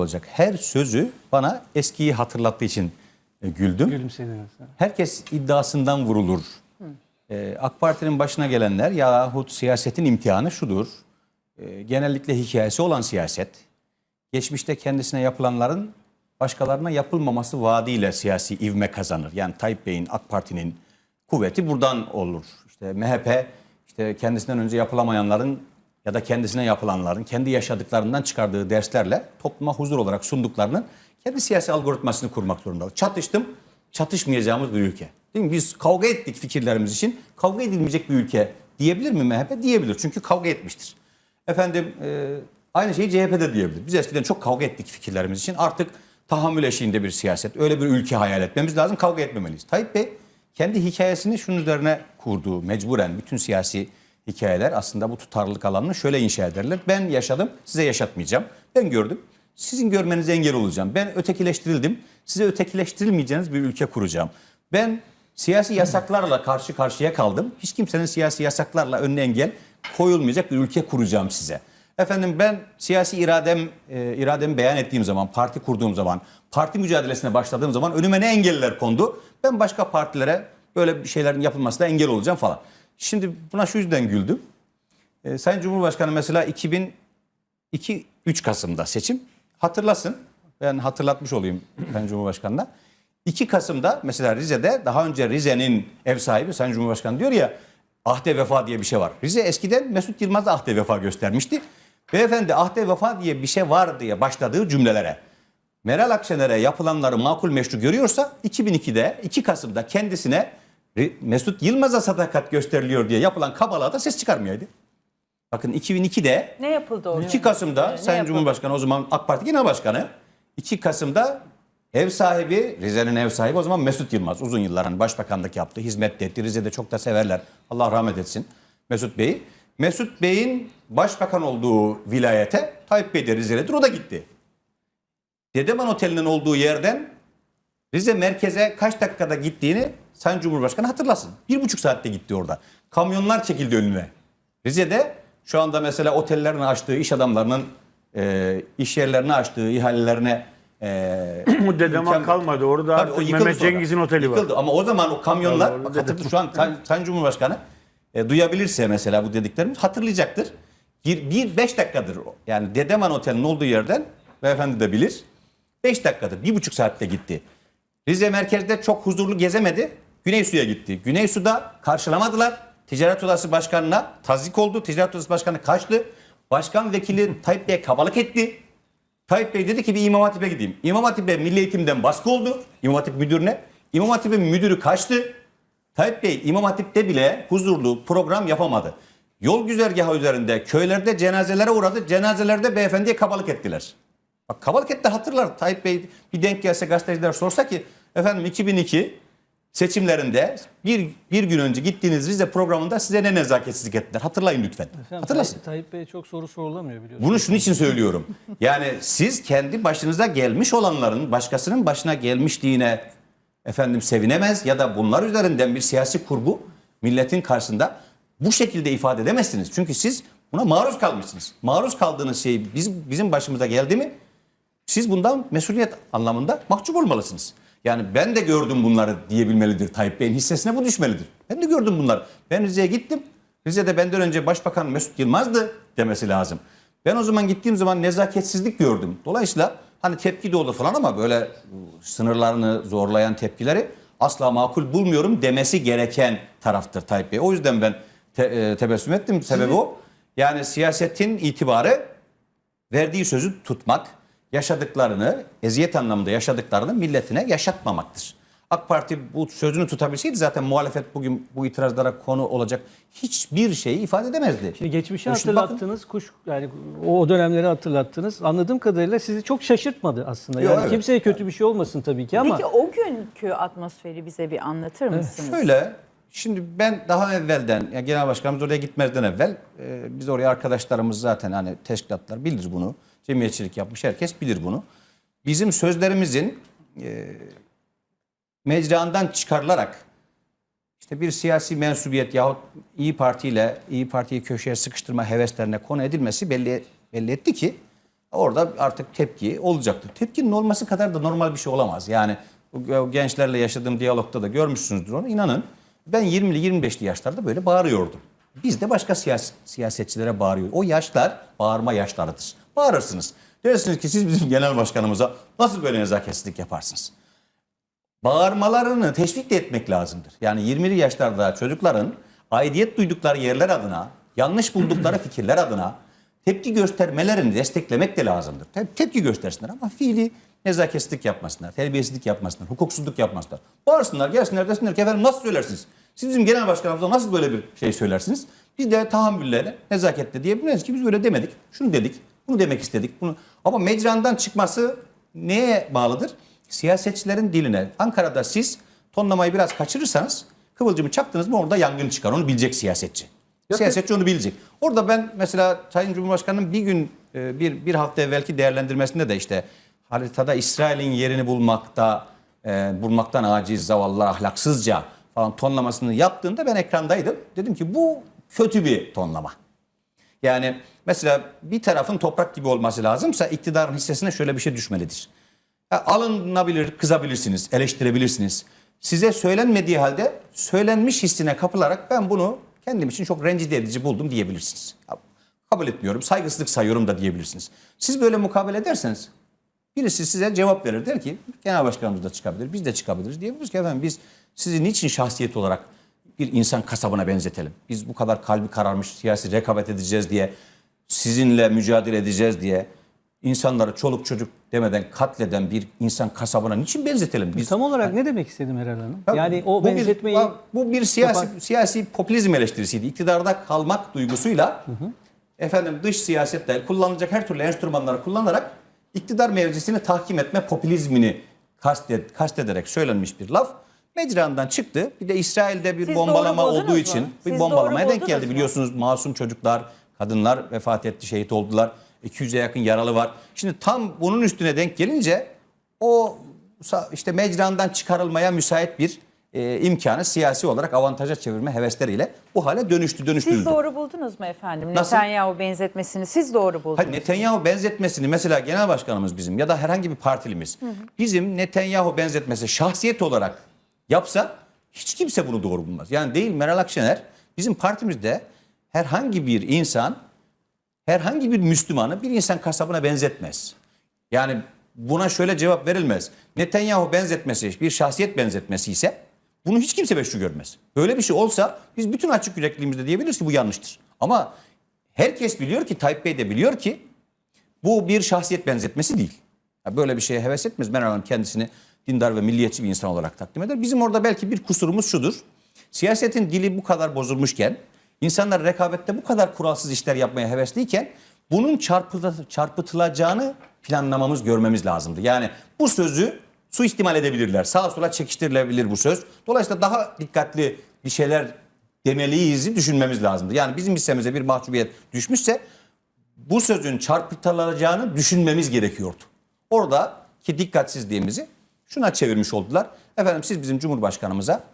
olacak. Her sözü bana eskiyi hatırlattığı için e, güldüm. Gülümsediniz. Herkes iddiasından vurulur. Ee, AK Parti'nin başına gelenler yahut siyasetin imtihanı şudur. Ee, genellikle hikayesi olan siyaset. Geçmişte kendisine yapılanların başkalarına yapılmaması vaadiyle siyasi ivme kazanır. Yani Tayyip Bey'in, AK Parti'nin kuvveti buradan olur. İşte MHP işte kendisinden önce yapılamayanların ya da kendisine yapılanların kendi yaşadıklarından çıkardığı derslerle topluma huzur olarak sunduklarının kendi siyasi algoritmasını kurmak zorunda. Çatıştım, çatışmayacağımız bir ülke. Değil mi? Biz kavga ettik fikirlerimiz için. Kavga edilmeyecek bir ülke diyebilir mi MHP? Diyebilir. Çünkü kavga etmiştir. Efendim e, aynı şeyi CHP'de diyebilir. Biz eskiden çok kavga ettik fikirlerimiz için. Artık tahammül eşiğinde bir siyaset. Öyle bir ülke hayal etmemiz lazım. Kavga etmemeliyiz. Tayyip Bey kendi hikayesini şunun üzerine kurduğu mecburen bütün siyasi hikayeler aslında bu tutarlılık alanını şöyle inşa ederler. Ben yaşadım, size yaşatmayacağım. Ben gördüm. Sizin görmenize engel olacağım. Ben ötekileştirildim. Size ötekileştirilmeyeceğiniz bir ülke kuracağım. Ben siyasi yasaklarla karşı karşıya kaldım. Hiç kimsenin siyasi yasaklarla önüne engel koyulmayacak bir ülke kuracağım size. Efendim ben siyasi iradem e, irademi beyan ettiğim zaman, parti kurduğum zaman, parti mücadelesine başladığım zaman önüme ne engeller kondu? Ben başka partilere böyle bir şeylerin yapılmasına engel olacağım falan. Şimdi buna şu yüzden güldüm. E, Sayın Cumhurbaşkanı mesela 2002 3 Kasım'da seçim hatırlasın. Ben hatırlatmış olayım Sayın Cumhurbaşkanı'na. 2 Kasım'da mesela Rize'de daha önce Rize'nin ev sahibi Sayın Cumhurbaşkanı diyor ya ahde vefa diye bir şey var. Rize eskiden Mesut Yılmaz ahde vefa göstermişti. Beyefendi ahde vefa diye bir şey var diye başladığı cümlelere Meral Akşener'e yapılanları makul meşru görüyorsa 2002'de 2 Kasım'da kendisine Mesut Yılmaz'a sadakat gösteriliyor diye yapılan kabalığa da ses çıkarmayaydı. Bakın 2002'de Ne yapıldı orada? 2 Kasım'da Ne Sayın yapıldı? Cumhurbaşkanı o zaman AK Parti Genel Başkanı 2 Kasım'da ev sahibi Rize'nin ev sahibi o zaman Mesut Yılmaz uzun yıllar hani başbakanlık yaptı hizmet de etti Rize'de çok da severler Allah rahmet etsin Mesut Bey'i Mesut Bey'in başbakan olduğu vilayete Tayyip Bey de Rize'lidir o da gitti. Dedeman Oteli'nin olduğu yerden Rize merkeze kaç dakikada gittiğini Sayın Cumhurbaşkanı hatırlasın. Bir buçuk saatte gitti orada. Kamyonlar çekildi önüne. Rize'de şu anda mesela otellerini açtığı iş adamlarının e, iş yerlerini açtığı ihalelerine e, dedeman imkan- kalmadı. Orada Tabii artık Mehmet. Cengiz'in oteli var. Yıkıldı ama o zaman o kamyonlar Vallahi bak hatırlı şu an Sayın, Cumhurbaşkanı e, duyabilirse mesela bu dediklerimiz hatırlayacaktır. Bir, bir beş dakikadır o. Yani Dedeman Oteli'nin olduğu yerden beyefendi de bilir. Beş dakikadır, bir buçuk saatte gitti. Rize merkezde çok huzurlu gezemedi. Güney Su'ya gitti. Güney Su'da karşılamadılar. Ticaret Odası Başkanı'na tazik oldu. Ticaret Odası Başkanı kaçtı. Başkan Vekili Tayyip Bey'e kabalık etti. Tayyip Bey dedi ki bir İmam Hatip'e gideyim. İmam Hatip'e Milli Eğitim'den baskı oldu. İmam Hatip müdürüne. İmam Hatip'in müdürü kaçtı. Tayyip Bey İmam Hatip'te bile huzurlu program yapamadı. Yol güzergahı üzerinde köylerde cenazelere uğradı. Cenazelerde beyefendiye kabalık ettiler. Bak kabalık etti hatırlar. Tayyip Bey bir denk gelse gazeteciler sorsa ki efendim 2002 seçimlerinde bir, bir gün önce gittiğiniz Rize programında size ne nezaketsizlik ettiler. Hatırlayın lütfen. Efendim, Hatırlasın. Tayyip, Tayyip Bey'e çok soru sorulamıyor biliyorsunuz. Bunu şunun için söylüyorum. Yani siz kendi başınıza gelmiş olanların başkasının başına gelmişliğine efendim sevinemez ya da bunlar üzerinden bir siyasi kurgu milletin karşısında bu şekilde ifade edemezsiniz. Çünkü siz buna maruz kalmışsınız. Maruz kaldığınız şey biz, bizim başımıza geldi mi siz bundan mesuliyet anlamında mahcup olmalısınız. Yani ben de gördüm bunları diyebilmelidir Tayyip Bey'in hissesine bu düşmelidir. Ben de gördüm bunları. Ben Rize'ye gittim. Rize'de benden önce Başbakan Mesut Yılmaz'dı demesi lazım. Ben o zaman gittiğim zaman nezaketsizlik gördüm. Dolayısıyla hani tepki de oldu falan ama böyle sınırlarını zorlayan tepkileri asla makul bulmuyorum demesi gereken taraftır Tayyip Bey. O yüzden ben te- e, tebessüm ettim. Sebebi o. Yani siyasetin itibarı verdiği sözü tutmak, yaşadıklarını, eziyet anlamında yaşadıklarını milletine yaşatmamaktır. AK Parti bu sözünü tutabilseydi zaten muhalefet bugün bu itirazlara konu olacak hiçbir şeyi ifade edemezdi. Şimdi geçmişi şimdi bakın- hatırlattınız, kuş yani o dönemleri hatırlattınız. Anladığım kadarıyla sizi çok şaşırtmadı aslında. Yok, Yani evet. kimseye kötü bir şey olmasın tabii ki ama Peki o günkü atmosferi bize bir anlatır mısınız? Şöyle, şimdi ben daha evvelden, ya genel başkanımız oraya gitmezden evvel, e, biz oraya arkadaşlarımız zaten hani teşkilatlar bilir bunu. Cemiyetçilik yapmış herkes bilir bunu. Bizim sözlerimizin e, mecrandan çıkarılarak işte bir siyasi mensubiyet yahut İyi Parti ile İyi Parti'yi köşeye sıkıştırma heveslerine konu edilmesi belli belli etti ki Orada artık tepki olacaktır. Tepkinin olması kadar da normal bir şey olamaz. Yani bu gençlerle yaşadığım diyalogda da görmüşsünüzdür onu. İnanın ben 20'li 25'li yaşlarda böyle bağırıyordum. Biz de başka siyas- siyasetçilere bağırıyoruz. O yaşlar bağırma yaşlarıdır. Bağırırsınız. Dersiniz ki siz bizim genel başkanımıza nasıl böyle nezaketsizlik yaparsınız? bağırmalarını teşvik de etmek lazımdır. Yani 20'li yaşlarda çocukların aidiyet duydukları yerler adına, yanlış buldukları fikirler adına tepki göstermelerini desteklemek de lazımdır. Te- tepki göstersinler ama fiili nezaketsizlik yapmasınlar, terbiyesizlik yapmasınlar, hukuksuzluk yapmasınlar. Bağırsınlar, gelsinler desinler ki efendim nasıl söylersiniz? Siz bizim genel başkanımıza nasıl böyle bir şey söylersiniz? Biz de tahammülle, nezaketle diyebiliriz ki biz öyle demedik. Şunu dedik, bunu demek istedik. Bunu. Ama mecrandan çıkması neye bağlıdır? Siyasetçilerin diline. Ankara'da siz tonlamayı biraz kaçırırsanız kıvılcımı çaktınız mı orada yangın çıkar. Onu bilecek siyasetçi. Siyasetçi onu bilecek. Orada ben mesela Sayın Cumhurbaşkanı'nın bir gün e, bir, bir hafta evvelki değerlendirmesinde de işte haritada İsrail'in yerini bulmakta e, bulmaktan aciz, zavallı, ahlaksızca falan tonlamasını yaptığında ben ekrandaydım. Dedim ki bu kötü bir tonlama. Yani mesela bir tarafın toprak gibi olması lazımsa iktidarın hissesine şöyle bir şey düşmelidir. Ha, alınabilir, kızabilirsiniz, eleştirebilirsiniz. Size söylenmediği halde söylenmiş hissine kapılarak ben bunu kendim için çok rencide edici buldum diyebilirsiniz. Kabul etmiyorum, saygısızlık sayıyorum da diyebilirsiniz. Siz böyle mukabele ederseniz birisi size cevap verir der ki genel başkanımız da çıkabilir, biz de çıkabiliriz diyebiliriz ki efendim biz sizi niçin şahsiyet olarak bir insan kasabına benzetelim. Biz bu kadar kalbi kararmış siyasi rekabet edeceğiz diye, sizinle mücadele edeceğiz diye insanları çoluk çocuk demeden katleden bir insan kasabına niçin benzetelim? Biz Tam olarak ne demek istedim Meral Hanım? Tabii, Yani o bu bir- benzetmeyi bu bir siyasi yapan- siyasi popülizm eleştirisiydi. İktidarda kalmak duygusuyla efendim dış siyasetle kullanılacak her türlü enstrümanları kullanarak iktidar mevzisini tahkim etme popülizmini kastet, kastederek söylenmiş bir laf. Mecrandan çıktı. Bir de İsrail'de bir Siz bombalama doğru olduğu mu? için Siz bir bombalamaya doğru denk geldi. mu? Biliyorsunuz masum çocuklar, kadınlar vefat etti, şehit oldular. 200'e yakın yaralı var. Şimdi tam bunun üstüne denk gelince o işte mecrandan çıkarılmaya müsait bir e, imkanı siyasi olarak avantaja çevirme hevesleriyle bu hale dönüştü, dönüştürüldü. Siz doğru buldunuz mu efendim? Nasıl? Netanyahu benzetmesini siz doğru buldunuz. Hayır, Netanyahu benzetmesini mesela genel başkanımız bizim ya da herhangi bir partilimiz bizim Netanyahu benzetmesi şahsiyet olarak yapsa hiç kimse bunu doğru bulmaz. Yani değil Meral Akşener bizim partimizde herhangi bir insan herhangi bir Müslümanı bir insan kasabına benzetmez. Yani buna şöyle cevap verilmez. Netanyahu benzetmesi bir şahsiyet benzetmesi ise bunu hiç kimse meşru görmez. Böyle bir şey olsa biz bütün açık yürekliğimizde diyebiliriz ki bu yanlıştır. Ama herkes biliyor ki Tayyip Bey de biliyor ki bu bir şahsiyet benzetmesi değil. Böyle bir şeye heves etmez. Meral Hanım kendisini dindar ve milliyetçi bir insan olarak takdim eder. Bizim orada belki bir kusurumuz şudur. Siyasetin dili bu kadar bozulmuşken, insanlar rekabette bu kadar kuralsız işler yapmaya hevesliyken bunun çarpıtı- çarpıtılacağını planlamamız, görmemiz lazımdı. Yani bu sözü suistimal edebilirler. Sağa sola çekiştirilebilir bu söz. Dolayısıyla daha dikkatli bir şeyler demeliyiz düşünmemiz lazımdı. Yani bizim hissemize bir mahcubiyet düşmüşse bu sözün çarpıtılacağını düşünmemiz gerekiyordu. Oradaki dikkatsizliğimizi şuna çevirmiş oldular. Efendim siz bizim Cumhurbaşkanımıza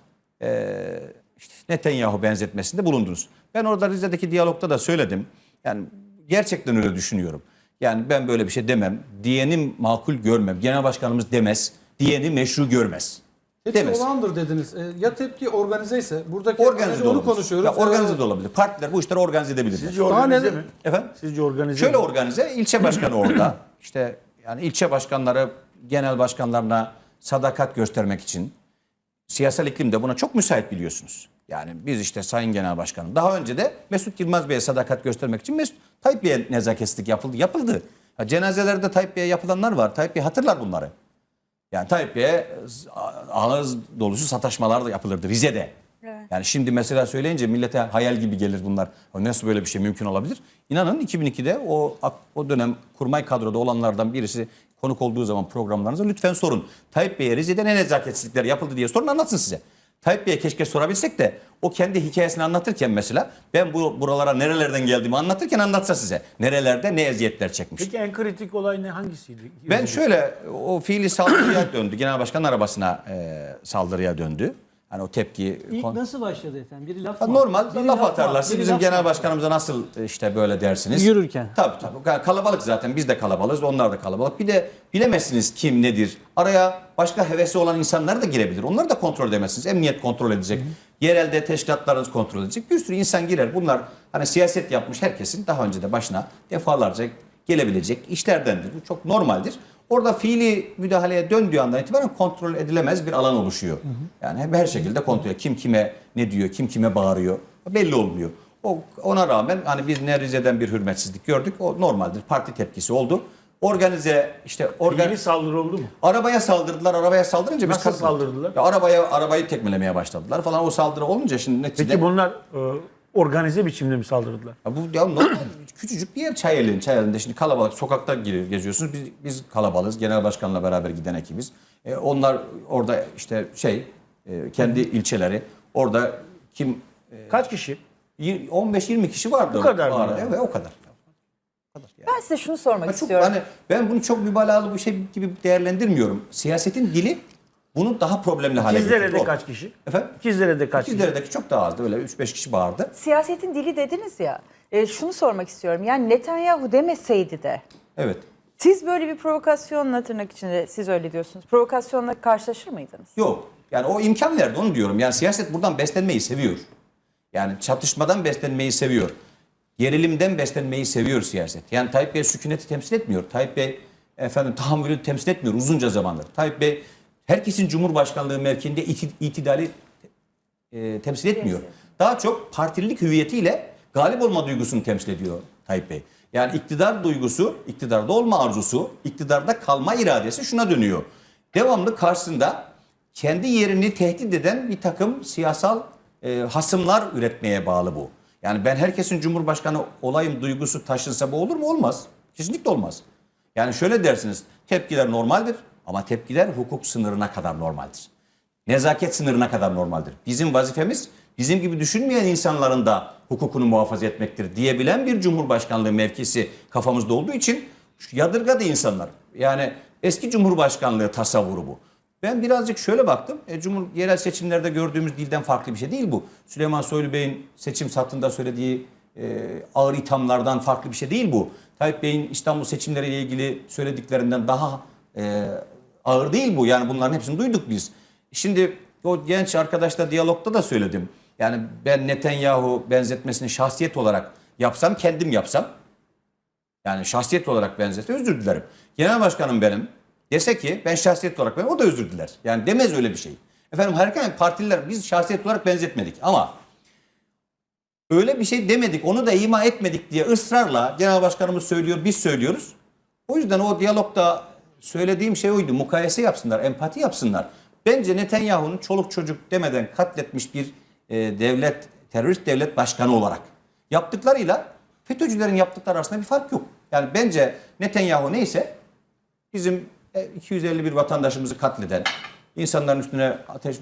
eee, işte Netanyahu benzetmesinde bulundunuz. Ben orada Rize'deki diyalogda da söyledim. Yani gerçekten öyle düşünüyorum. Yani ben böyle bir şey demem. Diyenim makul görmem. Genel başkanımız demez. Diyeni meşru görmez. Tepki Demez. olandır dediniz. E, ya tepki organize ise buradaki Organize de onu olabilir. konuşuyoruz. Ya organize de olabilir. Partiler bu işleri organize edebilirler. Sizce Daha organize ne- mi? Efendim? Sizce organize Şöyle mi? organize, ilçe başkanı orada. İşte yani ilçe başkanları genel başkanlarına sadakat göstermek için siyasal iklim de buna çok müsait biliyorsunuz. Yani biz işte Sayın Genel Başkanım daha önce de Mesut Yılmaz Bey'e sadakat göstermek için Mesut Tayyip Bey'e nezaketsizlik yapıldı. Yapıldı. Ha, cenazelerde Tayyip Bey'e yapılanlar var. Tayyip Bey hatırlar bunları. Yani Tayyip Bey'e ağız dolusu sataşmalar da yapılırdı Rize'de. Yani şimdi mesela söyleyince millete hayal gibi gelir bunlar. Nasıl böyle bir şey mümkün olabilir? İnanın 2002'de o o dönem kurmay kadroda olanlardan birisi konuk olduğu zaman programlarınıza lütfen sorun. Tayyip Bey'e Rize'de ne nezaketsizlikler yapıldı diye sorun anlatsın size. Tayyip Bey'e keşke sorabilsek de o kendi hikayesini anlatırken mesela ben bu buralara nerelerden geldiğimi anlatırken anlatsa size. Nerelerde ne eziyetler çekmiş. Peki en kritik olay ne hangisiydi? Ben şöyle o fiili saldırıya döndü. Genel başkanın arabasına e, saldırıya döndü. Hani o tepki İlk nasıl başladı efendim? Biri laf mı? Normal Biri laf atarlar. Siz Biri bizim laf genel mı başkanımıza nasıl işte böyle dersiniz? Yürürken. Tabii tabii. Yani Kalabalık zaten. Biz de kalabalığız. Onlar da kalabalık. Bir de bilemezsiniz kim nedir. Araya başka hevesi olan insanlar da girebilir. Onları da kontrol edemezsiniz. Emniyet kontrol edecek. Yerelde teşkilatlarınız kontrol edecek. Bir sürü insan girer. Bunlar hani siyaset yapmış herkesin daha önce de başına defalarca gelebilecek işlerdendir. Bu çok normaldir. Orada fiili müdahaleye döndüğü andan itibaren kontrol edilemez bir alan oluşuyor. Yani hem her şekilde kontrol Kim kime ne diyor, kim kime bağırıyor belli olmuyor. O, ona rağmen hani biz ne Rize'den bir hürmetsizlik gördük. O normaldir. Parti tepkisi oldu. Organize işte organ saldırı oldu mu? arabaya saldırdılar. Arabaya saldırınca biz Nasıl saldırdılar? Ya arabaya arabayı tekmelemeye başladılar falan. O saldırı olunca şimdi neticede Peki bunlar e, organize biçimde mi saldırdılar? ya bu ya normal küçücük bir yer Çayeli'nin. Çayeli'nde şimdi kalabalık sokakta gir- geziyorsunuz. Biz, biz kalabalığız. Genel başkanla beraber giden ekibiz. E, onlar orada işte şey e, kendi ilçeleri orada kim Kaç kişi? y- 15-20 kişi vardı. Bu kadar mı yani? Evet o kadar. O kadar yani. Ben size şunu sormak Ya çok, istiyorum. hani ben bunu çok mübalağalı bir şey gibi değerlendirmiyorum. Siyasetin dili bunu daha problemli hale getirdi. İkizdere'de kaç kişi? Efendim? İkizdere'de kaç kişi? İkizdere'deki çok daha azdı. Öyle 3-5 kişi bağırdı. Siyasetin dili dediniz ya. e, şunu sormak istiyorum. Yani Netanyahu demeseydi de Evet. siz böyle bir provokasyonla tırnak içinde siz öyle diyorsunuz. Provokasyonla karşılaşır mıydınız? Yok. Yani o imkan verdi onu diyorum. Yani siyaset buradan beslenmeyi seviyor. Yani çatışmadan beslenmeyi seviyor. Gerilimden beslenmeyi seviyor siyaset. Yani Tayyip Bey sükuneti temsil etmiyor. Tayyip Bey efendim tahammülü temsil etmiyor uzunca zamandır. Tayyip Bey herkesin Cumhurbaşkanlığı mevkiinde iti- itidali e, temsil etmiyor. Daha çok partililik hüviyetiyle galip olma duygusunu temsil ediyor Tayyip Bey. Yani iktidar duygusu, iktidarda olma arzusu, iktidarda kalma iradesi şuna dönüyor. Devamlı karşısında kendi yerini tehdit eden bir takım siyasal e, hasımlar üretmeye bağlı bu. Yani ben herkesin cumhurbaşkanı olayım duygusu taşınsa bu olur mu? Olmaz. Kesinlikle olmaz. Yani şöyle dersiniz, tepkiler normaldir ama tepkiler hukuk sınırına kadar normaldir nezaket sınırına kadar normaldir. Bizim vazifemiz bizim gibi düşünmeyen insanların da hukukunu muhafaza etmektir diyebilen bir cumhurbaşkanlığı mevkisi kafamızda olduğu için yadırgadı insanlar. Yani eski cumhurbaşkanlığı tasavvuru bu. Ben birazcık şöyle baktım. E, Cumhur yerel seçimlerde gördüğümüz dilden farklı bir şey değil bu. Süleyman Soylu Bey'in seçim sattığında söylediği e, ağır ithamlardan farklı bir şey değil bu. Tayyip Bey'in İstanbul seçimleriyle ilgili söylediklerinden daha e, ağır değil bu. Yani bunların hepsini duyduk biz. Şimdi o genç arkadaşla diyalogda da söyledim. Yani ben Netanyahu benzetmesini şahsiyet olarak yapsam, kendim yapsam. Yani şahsiyet olarak benzetse özür dilerim. Genel başkanım benim dese ki ben şahsiyet olarak benim o da özür diler. Yani demez öyle bir şey. Efendim harika partililer biz şahsiyet olarak benzetmedik ama öyle bir şey demedik onu da ima etmedik diye ısrarla genel başkanımız söylüyor biz söylüyoruz. O yüzden o diyalogda söylediğim şey oydu. Mukayese yapsınlar, empati yapsınlar. Bence Netanyahu'nun çoluk çocuk demeden katletmiş bir e, devlet, terörist devlet başkanı olarak yaptıklarıyla FETÖ'cülerin yaptıkları arasında bir fark yok. Yani bence Netanyahu neyse bizim e, 251 vatandaşımızı katleden, insanların üstüne ateş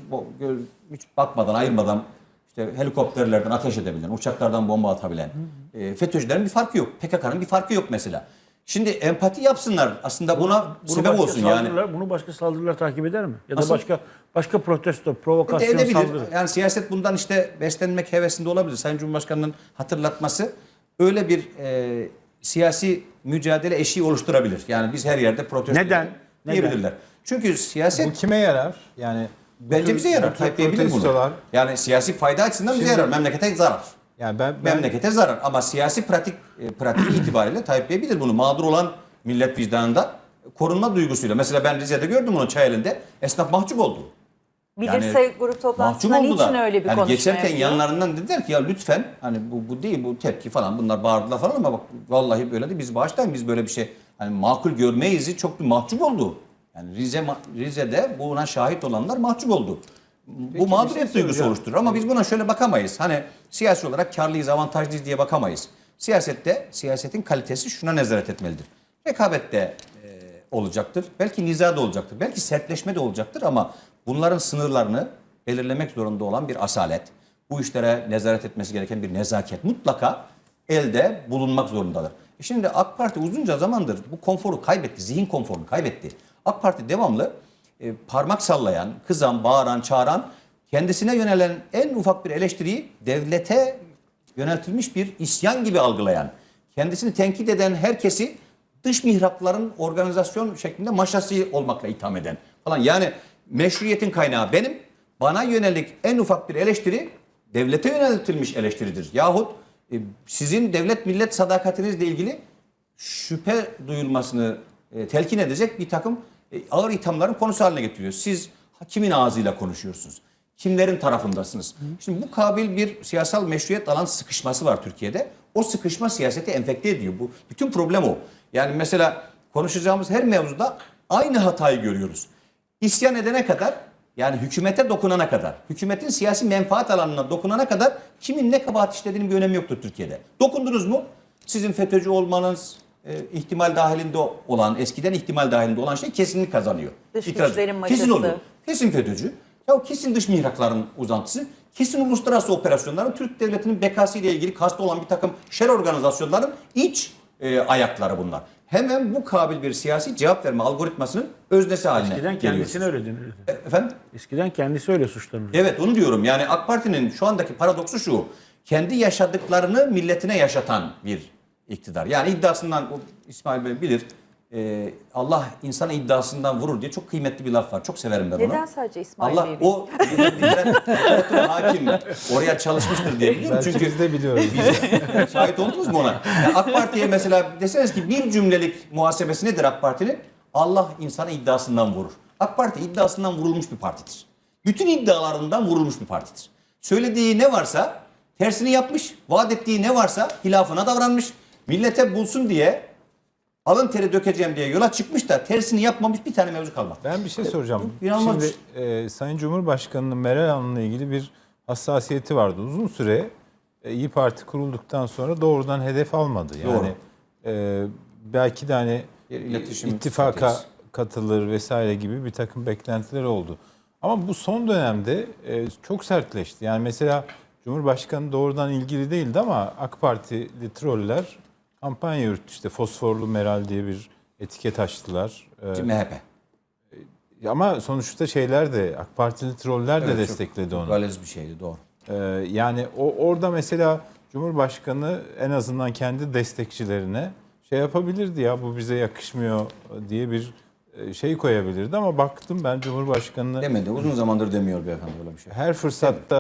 hiç bakmadan, ayırmadan işte helikopterlerden ateş edebilen, uçaklardan bomba atabilen e, FETÖ'cülerin bir farkı yok. PKK'nın bir farkı yok mesela. Şimdi empati yapsınlar. Aslında buna Bunu sebep olsun yani. Bunu başka saldırılar takip eder mi? Ya da Nasıl? başka başka protesto, provokasyon, Edebilir. saldırı. Yani siyaset bundan işte beslenmek hevesinde olabilir. Sayın Cumhurbaşkanı'nın hatırlatması öyle bir e, siyasi mücadele eşiği oluşturabilir. Yani biz her yerde protesto Neden? Neden? diyebilirler. Çünkü siyaset Bu kime yarar? Yani bu bence tür- bize yarar. Tayyip Bey bilir bunu. Yani siyasi fayda açısından bize yarar. Memlekete zarar. Yani ben, ben Memlekete zarar. Ama siyasi pratik e, pratik itibariyle Tayyip Bey bilir bunu. Mağdur olan millet vicdanında korunma duygusuyla. Mesela ben Rize'de gördüm onu Çayeli'nde. Esnaf mahcup oldu. Bilirse Yani grup Mahcup toplantısında niçin öyle bir yani konuşma geçerken yapıyor? yanlarından dediler ki ya lütfen hani bu, bu değil bu tepki falan bunlar bağırdılar falan ama bak vallahi böyle de biz bağışlayın biz böyle bir şey hani makul görmeyiz çok bir mahcup oldu. Yani Rize Rize'de buna şahit olanlar mahcup oldu. Bu mağduriyet şey duygusu oluşturur ama biz buna şöyle bakamayız. Hani siyasi olarak karlıyız, avantajlıyız diye bakamayız. Siyasette siyasetin kalitesi şuna nezaret etmelidir. Rekabette e, olacaktır. Belki niza da olacaktır. Belki sertleşme de olacaktır ama bunların sınırlarını belirlemek zorunda olan bir asalet, bu işlere nezaret etmesi gereken bir nezaket mutlaka elde bulunmak zorundadır. E şimdi AK Parti uzunca zamandır bu konforu kaybetti, zihin konforunu kaybetti. AK Parti devamlı e, parmak sallayan, kızan, bağıran, çağıran kendisine yönelen en ufak bir eleştiriyi devlete yöneltilmiş bir isyan gibi algılayan, kendisini tenkit eden herkesi dış mihrakların organizasyon şeklinde maşası olmakla itham eden falan. Yani meşruiyetin kaynağı benim. Bana yönelik en ufak bir eleştiri devlete yöneltilmiş eleştiridir. Yahut e, sizin devlet millet sadakatinizle ilgili şüphe duyulmasını e, telkin edecek bir takım ağır ithamların konusu haline getiriyor. Siz kimin ağzıyla konuşuyorsunuz? Kimlerin tarafındasınız? Şimdi bu kabil bir siyasal meşruiyet alan sıkışması var Türkiye'de. O sıkışma siyaseti enfekte ediyor. Bu bütün problem o. Yani mesela konuşacağımız her mevzuda aynı hatayı görüyoruz. İsyan edene kadar yani hükümete dokunana kadar, hükümetin siyasi menfaat alanına dokunana kadar kimin ne kabahat işlediğinin bir önemi yoktur Türkiye'de. Dokundunuz mu? Sizin FETÖ'cü olmanız e, ihtimal dahilinde olan, eskiden ihtimal dahilinde olan şey kesinlik kazanıyor. Dış İtiraz- güçlerin Kesin maçası. oluyor. Kesin FETÖ'cü. Ya o kesin dış mihrakların uzantısı. Kesin uluslararası operasyonların Türk devletinin bekası ile ilgili kastı olan bir takım şer organizasyonların iç e, ayakları bunlar. Hemen bu kabil bir siyasi cevap verme algoritmasının öznesi haline Eskiden geliyor. kendisine öyle denirdi. E, Efendim? Eskiden kendisi öyle suçlanırdı. Evet onu diyorum. Yani AK Parti'nin şu andaki paradoksu şu. Kendi yaşadıklarını milletine yaşatan bir iktidar. Yani iddiasından o İsmail Bey bilir. e, Allah insanı iddiasından vurur diye çok kıymetli bir laf var. Çok severim ben onu. Neden sadece İsmail Allah Bey? o literatürün hakim oraya çalışmıştır diye biliyorum. Çünkü biz de biliyoruz. Şahit oldunuz mu ona? Ya AK Parti'ye mesela deseniz ki bir cümlelik muhasebesi nedir AK Parti'nin? Allah insanı iddiasından vurur. AK Parti iddiasından vurulmuş bir partidir. Bütün iddialarından vurulmuş bir partidir. Söylediği ne varsa tersini yapmış, vaat ettiği ne varsa hilafına davranmış. Millete bulsun diye alın teri dökeceğim diye yola çıkmış da tersini yapmamış bir tane mevzu kalmadı. Ben bir şey soracağım. İnanılmaz Şimdi e, Sayın Cumhurbaşkanı'nın Meral Hanım'la ilgili bir hassasiyeti vardı. Uzun süre e, İyi Parti kurulduktan sonra doğrudan hedef almadı. Yani e, belki de hani iletişim ittifaka stratejisi. katılır vesaire gibi bir takım beklentiler oldu. Ama bu son dönemde e, çok sertleşti. Yani mesela Cumhurbaşkanı doğrudan ilgili değildi ama AK Partili troller kampanya yürüttü. İşte fosforlu Meral diye bir etiket açtılar. E, MHP. ama sonuçta şeyler de AK Partili troller de Evet, çok destekledi onu. Galiz bir şeydi doğru. Ee, yani o orada mesela Cumhurbaşkanı en azından kendi destekçilerine şey yapabilirdi ya bu bize yakışmıyor diye bir e, şey koyabilirdi ama baktım ben Cumhurbaşkanı Demedi. Uzun zamandır demiyor beyefendi öyle bir şey. her fırsatta